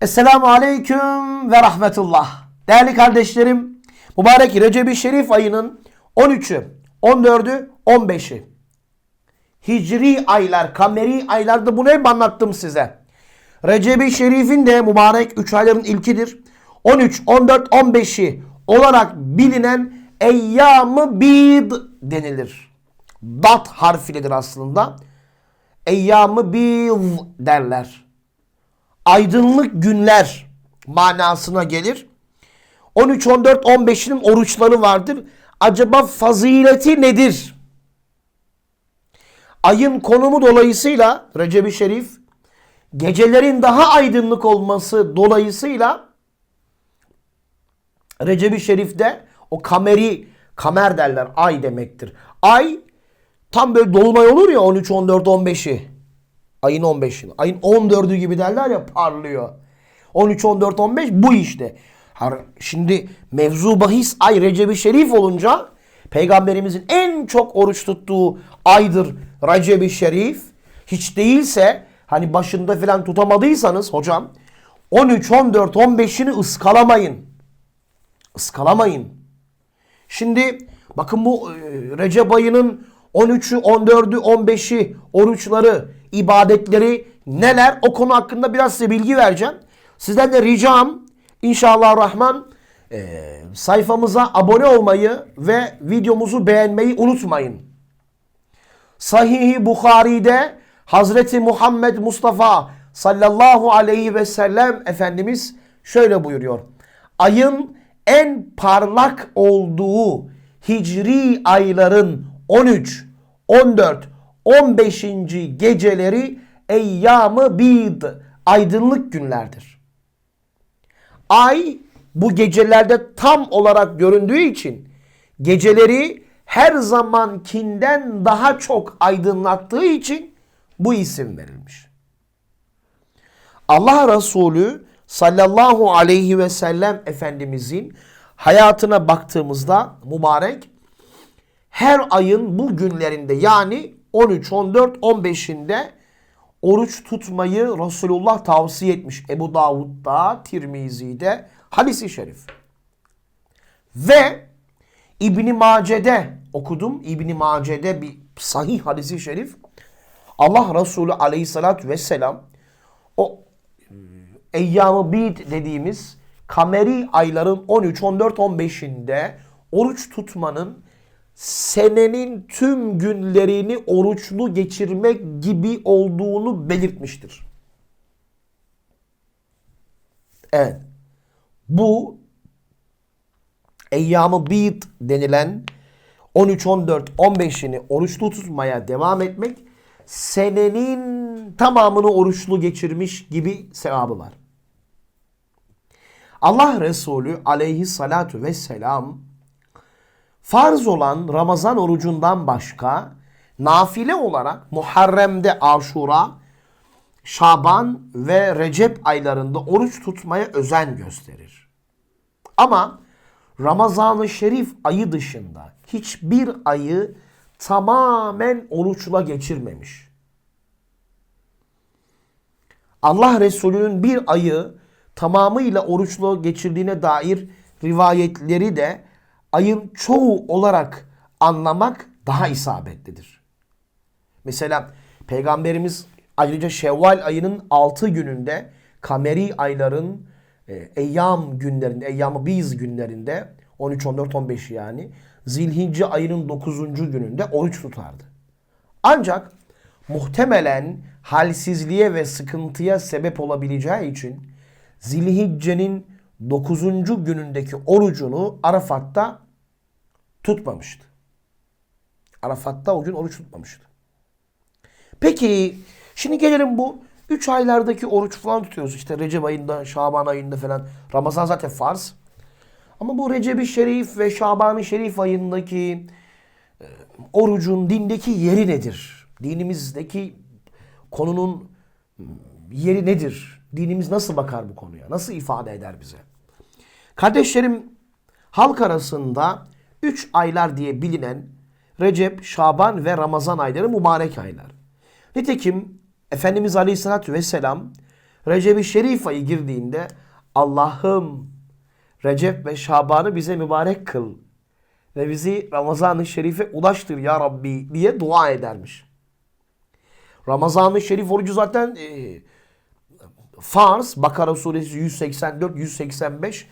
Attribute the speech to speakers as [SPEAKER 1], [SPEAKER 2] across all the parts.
[SPEAKER 1] Esselamu Aleyküm ve Rahmetullah. Değerli kardeşlerim, mübarek Recep-i Şerif ayının 13'ü, 14'ü, 15'i. Hicri aylar, kameri aylarda bunu hep anlattım size. Recep-i Şerif'in de mübarek 3 ayların ilkidir. 13, 14, 15'i olarak bilinen Eyyam-ı Bid denilir. Dat harfidir aslında. Eyyam-ı Bid derler aydınlık günler manasına gelir. 13, 14, 15'inin oruçları vardır. Acaba fazileti nedir? Ayın konumu dolayısıyla Recep-i Şerif gecelerin daha aydınlık olması dolayısıyla Recep-i Şerif'te o kameri kamer derler ay demektir. Ay tam böyle dolunay olur ya 13, 14, 15'i. Ayın 15'ini. Ayın 14'ü gibi derler ya parlıyor. 13, 14, 15 bu işte. Şimdi mevzu bahis ay Recep-i Şerif olunca Peygamberimizin en çok oruç tuttuğu aydır Recep-i Şerif. Hiç değilse hani başında falan tutamadıysanız hocam 13, 14, 15'ini ıskalamayın. Iskalamayın. Şimdi bakın bu e, Recep ayının 13'ü, 14'ü, 15'i oruçları, ibadetleri neler? O konu hakkında biraz size bilgi vereceğim. Sizden de ricam inşallah Rahman e, sayfamıza abone olmayı ve videomuzu beğenmeyi unutmayın. Sahih-i Bukhari'de Hazreti Muhammed Mustafa sallallahu aleyhi ve sellem Efendimiz şöyle buyuruyor. Ayın en parlak olduğu hicri ayların 13, 14, 15. geceleri eyyamı bid aydınlık günlerdir. Ay bu gecelerde tam olarak göründüğü için geceleri her zamankinden daha çok aydınlattığı için bu isim verilmiş. Allah Resulü sallallahu aleyhi ve sellem Efendimizin hayatına baktığımızda mübarek her ayın bu günlerinde yani 13, 14, 15'inde oruç tutmayı Resulullah tavsiye etmiş. Ebu Davud'da, Tirmizi'de hadisi şerif. Ve İbn Mace'de okudum. İbn Mace'de bir sahih hadisi şerif. Allah Resulü aleyhissalatü vesselam o Eyyam-ı Bid dediğimiz kameri ayların 13, 14, 15'inde oruç tutmanın senenin tüm günlerini oruçlu geçirmek gibi olduğunu belirtmiştir. Evet. Bu Eyyam-ı Bid denilen 13, 14, 15'ini oruçlu tutmaya devam etmek senenin tamamını oruçlu geçirmiş gibi sevabı var. Allah Resulü aleyhissalatu vesselam farz olan Ramazan orucundan başka nafile olarak Muharrem'de Aşura, Şaban ve Recep aylarında oruç tutmaya özen gösterir. Ama Ramazan-ı Şerif ayı dışında hiçbir ayı tamamen oruçla geçirmemiş. Allah Resulü'nün bir ayı tamamıyla oruçlu geçirdiğine dair rivayetleri de ayın çoğu olarak anlamak daha isabetlidir. Mesela Peygamberimiz ayrıca Şevval ayının 6 gününde kameri ayların e, eyyam günlerinde, eyyam biz günlerinde 13, 14, 15 yani Zilhicce ayının 9. gününde oruç tutardı. Ancak muhtemelen halsizliğe ve sıkıntıya sebep olabileceği için Zilhicce'nin 9. günündeki orucunu Arafat'ta tutmamıştı. Arafat'ta o gün oruç tutmamıştı. Peki şimdi gelelim bu 3 aylardaki oruç falan tutuyoruz. İşte Recep ayında, Şaban ayında falan. Ramazan zaten farz. Ama bu Recep-i Şerif ve Şaban-ı Şerif ayındaki e, orucun dindeki yeri nedir? Dinimizdeki konunun yeri nedir? Dinimiz nasıl bakar bu konuya? Nasıl ifade eder bize? Kardeşlerim halk arasında 3 aylar diye bilinen Recep, Şaban ve Ramazan ayları mübarek aylar. Nitekim Efendimiz Aleyhisselatü Vesselam Recep-i Şerif ayı girdiğinde Allah'ım Recep ve Şaban'ı bize mübarek kıl ve bizi Ramazan-ı Şerif'e ulaştır ya Rabbi diye dua edermiş. Ramazan-ı Şerif orucu zaten e, farz. Bakara suresi 184-185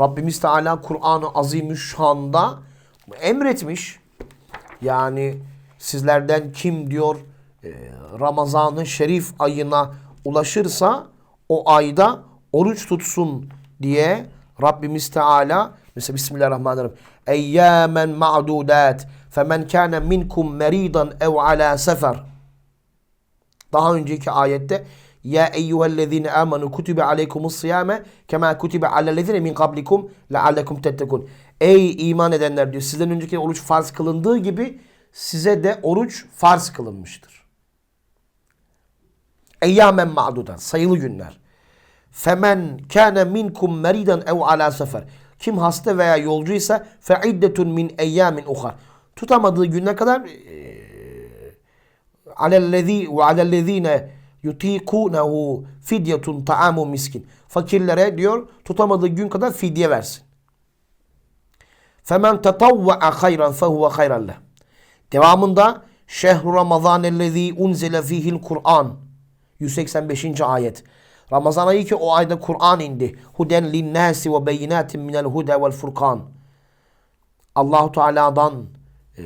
[SPEAKER 1] Rabbimiz Teala Kur'an-ı Azimüşşan'da emretmiş. Yani sizlerden kim diyor e, Ramazan-ı Şerif ayına ulaşırsa o ayda oruç tutsun diye Rabbimiz Teala mesela Bismillahirrahmanirrahim. Eyyamen ma'dudat femen kana minkum meridan ev ala sefer. Daha önceki ayette ya eyyühellezine amenu kutibe aleykumus siyame kema kutibe alellezine min kablikum leallekum tettekun. Ey iman edenler diyor sizden önceki oruç farz kılındığı gibi size de oruç farz kılınmıştır. Eyyamen ma'dudan sayılı günler. Femen kana minkum meridan ev ala sefer. Kim hasta veya yolcuysa fe iddetun min eyyamin uhar. Tutamadığı güne kadar alellezî ve alellezîne yutikûnehu fidyetun ta'amu miskin. Fakirlere diyor tutamadığı gün kadar fidye versin. Femen tetavva'a hayran fehuve hayran leh. Devamında şehru ramazanellezî unzile fihil Kur'an 185. ayet. Ramazan ayı ki o ayda Kur'an indi. Huden linnâsi ve beyinatin minel huda vel furkan. Allahu Teala'dan e,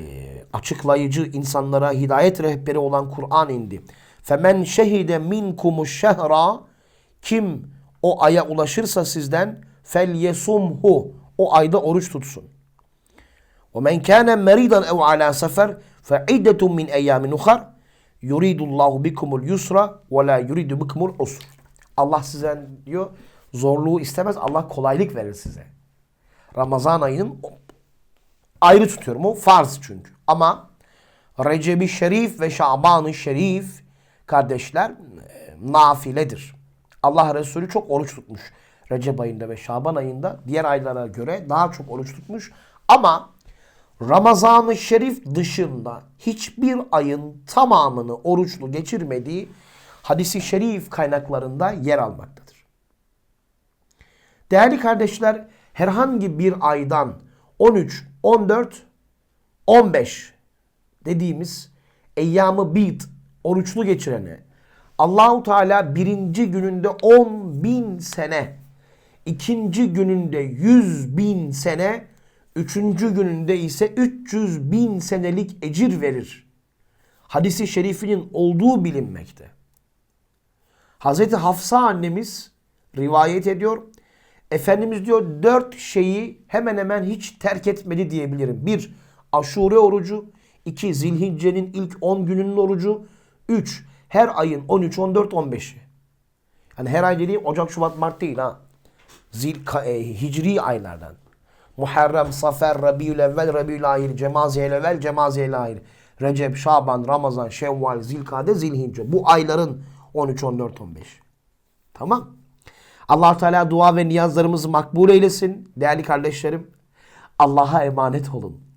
[SPEAKER 1] açıklayıcı insanlara hidayet rehberi olan Kur'an indi. Femen şehide minkumuş şehra kim o aya ulaşırsa sizden fel yesumhu o ayda oruç tutsun. Ve men kana meridan ev ala sefer fe iddetun min eyyamin ukhar yuridullahu bikumul yusra ve la yuridu bikumul usr. Allah sizden diyor zorluğu istemez. Allah kolaylık verir size. Ramazan ayının ayrı tutuyorum. O farz çünkü. Ama Recep-i Şerif ve Şaban-ı Şerif kardeşler e, nafiledir. Allah Resulü çok oruç tutmuş. Recep ayında ve Şaban ayında diğer aylara göre daha çok oruç tutmuş. Ama Ramazan-ı Şerif dışında hiçbir ayın tamamını oruçlu geçirmediği hadisi şerif kaynaklarında yer almaktadır. Değerli kardeşler herhangi bir aydan 13, 14, 15 dediğimiz eyyamı bid oruçlu geçirene Allahu Teala birinci gününde 10 bin sene, ikinci gününde 100 bin sene, üçüncü gününde ise 300 bin senelik ecir verir. Hadisi şerifinin olduğu bilinmekte. Hazreti Hafsa annemiz rivayet ediyor. Efendimiz diyor dört şeyi hemen hemen hiç terk etmedi diyebilirim. Bir, aşure orucu. iki Zilhicce'nin ilk 10 gününün orucu. Üç, her ayın 13, 14, 15'i. Yani her ay dediğim Ocak, Şubat, Mart değil ha. Zil, e, hicri aylardan. Muharrem, Safer, Rabiül Evvel, Rabiül Ahir, Cemaziyel Evvel, Cemaziyel Ahir. Recep, Şaban, Ramazan, Şevval, Zilkade, Zilhicce. Bu ayların 13, 14, 15. Tamam. allah Teala dua ve niyazlarımızı makbul eylesin. Değerli kardeşlerim, Allah'a emanet olun.